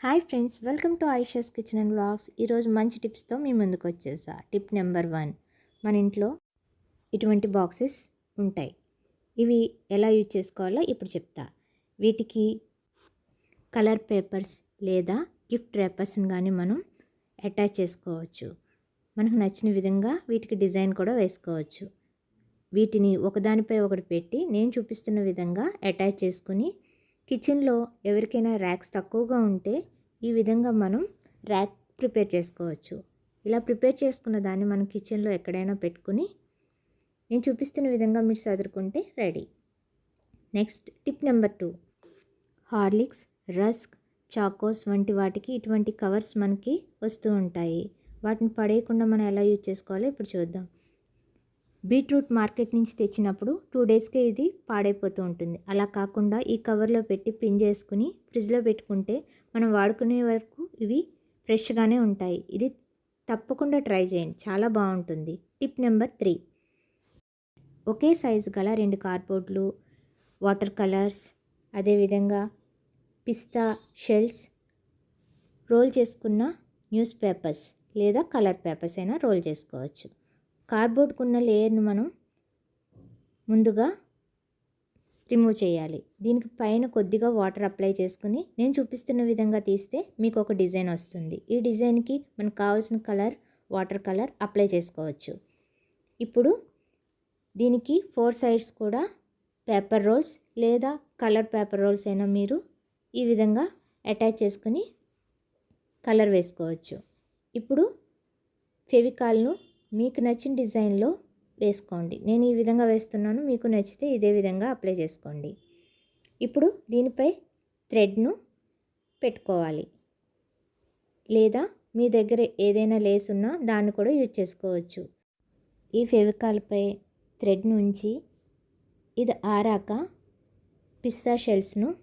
Hi friends welcome to Aisha's kitchen and blogs ఈరోజు మంచి టిప్స్తో మీ ముందుకు వచ్చేసా. టిప్ నెంబర్ వన్ మన ఇంట్లో ఇటువంటి బాక్సెస్ ఉంటాయి. ఇవి ఎలా యూజ్ చేసుకోవాలో ఇప్పుడు చెప్తా. వీటికి కలర్ పేపర్స్ లేదా గిఫ్ట్ ర్యాపర్స్ని కానీ మనం అటాచ్ చేసుకోవచ్చు. మనకు నచ్చిన విధంగా వీటికి డిజైన్ కూడా వేసుకోవచ్చు. వీటిని ఒకదానిపై ఒకటి పెట్టి నేను చూపిస్తున్న విధంగా అటాచ్ చేసుకుని కిచెన్లో ఎవరికైనా ర్యాక్స్ తక్కువగా ఉంటే ఈ విధంగా మనం ర్యాక్ ప్రిపేర్ చేసుకోవచ్చు. ఇలా ప్రిపేర్ చేసుకున్న దాన్ని మనం కిచెన్లో ఎక్కడైనా పెట్టుకుని నేను చూపిస్తున్న విధంగా మీరు చదువుకుంటే ready. Next tip number two. Horlicks rusk Chocos వంటి వాటికి ఇటువంటి కవర్స్ మనకి వస్తూ ఉంటాయి. వాటిని పడేయకుండా మనం ఎలా యూజ్ చేసుకోవాలో ఇప్పుడు చూద్దాం. బీట్రూట్ మార్కెట్ నుంచి తెచ్చినప్పుడు టూ డేస్కే ఇది పాడైపోతూ ఉంటుంది. అలా కాకుండా ఈ కవర్లో పెట్టి పిన్ చేసుకుని ఫ్రిడ్జ్లో పెట్టుకుంటే మనం వాడుకునే వరకు ఇవి ఫ్రెష్గానే ఉంటాయి. ఇది తప్పకుండా ట్రై చేయండి. చాలా బాగుంటుంది. Tip number three. ఒకే సైజు గల రెండు కార్డ్బోర్డ్లు వాటర్ కలర్స్ అదేవిధంగా పిస్తా షెల్స్ రోల్ చేసుకున్న న్యూస్ పేపర్స్ లేదా కలర్ పేపర్స్ అయినా రోల్ చేసుకోవచ్చు. కార్డ్బోర్డ్కున్న లేయర్ను మనం ముందుగా రిమూవ్ చేయాలి. దీనికి పైన కొద్దిగా వాటర్ అప్లై చేసుకుని నేను చూపిస్తున్న విధంగా తీస్తే మీకు ఒక డిజైన్ వస్తుంది. ఈ డిజైన్కి మనకు కావాల్సిన కలర్ వాటర్ కలర్ అప్లై చేసుకోవచ్చు. ఇప్పుడు దీనికి ఫోర్ సైడ్స్ కూడా పేపర్ రోల్స్ లేదా కలర్ పేపర్ రోల్స్ అయినా మీరు ఈ విధంగా అటాచ్ చేసుకుని కలర్ వేసుకోవచ్చు. ఇప్పుడు ఫెవికాల్ను మీకు నచ్చిన డిజైన్లో వేసుకోండి. నేను ఈ విధంగా వేస్తున్నాను మీకు నచ్చితే ఇదే విధంగా అప్లై చేసుకోండి. ఇప్పుడు దీనిపై థ్రెడ్ను పెట్టుకోవాలి. లేదా మీ దగ్గర ఏదైనా లేస్ ఉన్నా దాన్ని కూడా యూజ్ చేసుకోవచ్చు. ఈ ఫెవికాల్పై థ్రెడ్ నుంచి ఇది ఆరాక పిస్తా షెల్స్ను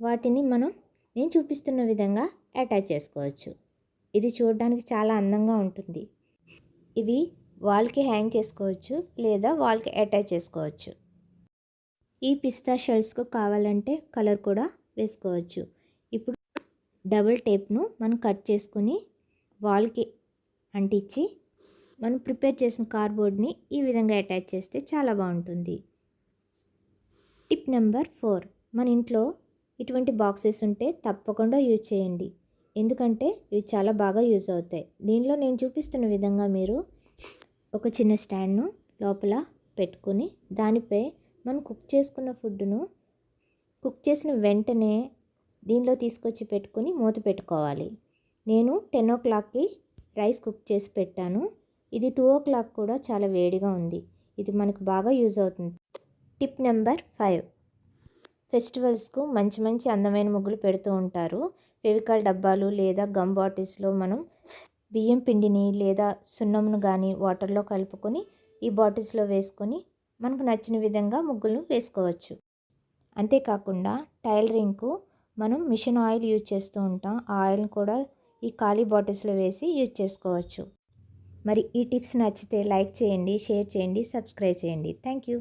వాటిని మనం నేను చూపిస్తున్న విధంగా అటాచ్ చేసుకోవచ్చు. ఇది చూడడానికి చాలా అందంగా ఉంటుంది. ఇవి వాల్కి హ్యాంగ్ చేసుకోవచ్చు లేదా వాల్కి అటాచ్ చేసుకోవచ్చు. ఈ పిస్తా షెల్స్కు కావాలంటే కలర్ కూడా వేసుకోవచ్చు. ఇప్పుడు డబుల్ టేప్ను మనం కట్ చేసుకుని వాల్కి అంటించి మనం ప్రిపేర్ చేసిన కార్డ్బోర్డ్ని ఈ విధంగా అటాచ్ చేస్తే చాలా బాగుంటుంది. Tip number four. మన ఇంట్లో ఇటువంటి బాక్సెస్ ఉంటే తప్పకుండా యూజ్ చేయండి. ఎందుకంటే ఇవి చాలా బాగా యూజ్ అవుతాయి. దీనిలో నేను చూపిస్తున్న విధంగా మీరు ఒక చిన్న స్టాండ్ను లోపల పెట్టుకొని దానిపై మనం కుక్ చేసుకున్న ఫుడ్ను కుక్ చేసిన వెంటనే దీనిలో తీసుకొచ్చి పెట్టుకుని మూత పెట్టుకోవాలి. నేను టెన్ ఓ క్లాక్కి రైస్ కుక్ చేసి పెట్టాను. ఇది టూ ఓ క్లాక్ కూడా చాలా వేడిగా ఉంది. ఇది మనకు బాగా యూజ్ అవుతుంది. Tip number five. ఫెస్టివల్స్కు మంచి మంచి అందమైన ముగ్గులు పెడుతూ ఉంటారు. ఫెవికాల్ డబ్బాలు లేదా గమ్ బాటిల్స్లో మనం బియ్యం పిండిని లేదా సున్నంను కానీ వాటర్లో కలుపుకొని ఈ బాటిల్స్లో వేసుకొని మనకు నచ్చిన విధంగా ముగ్గులను వేసుకోవచ్చు. అంతేకాకుండా టైలరింగ్కు మనం మిషన్ ఆయిల్ యూజ్ చేస్తూ ఉంటాం. ఆ ఆయిల్ని కూడా ఈ ఖాళీ బాటిల్స్లో వేసి యూజ్ చేసుకోవచ్చు. మరి ఈ టిప్స్ నచ్చితే లైక్ చేయండి షేర్ చేయండి సబ్స్క్రైబ్ చేయండి. Thank you.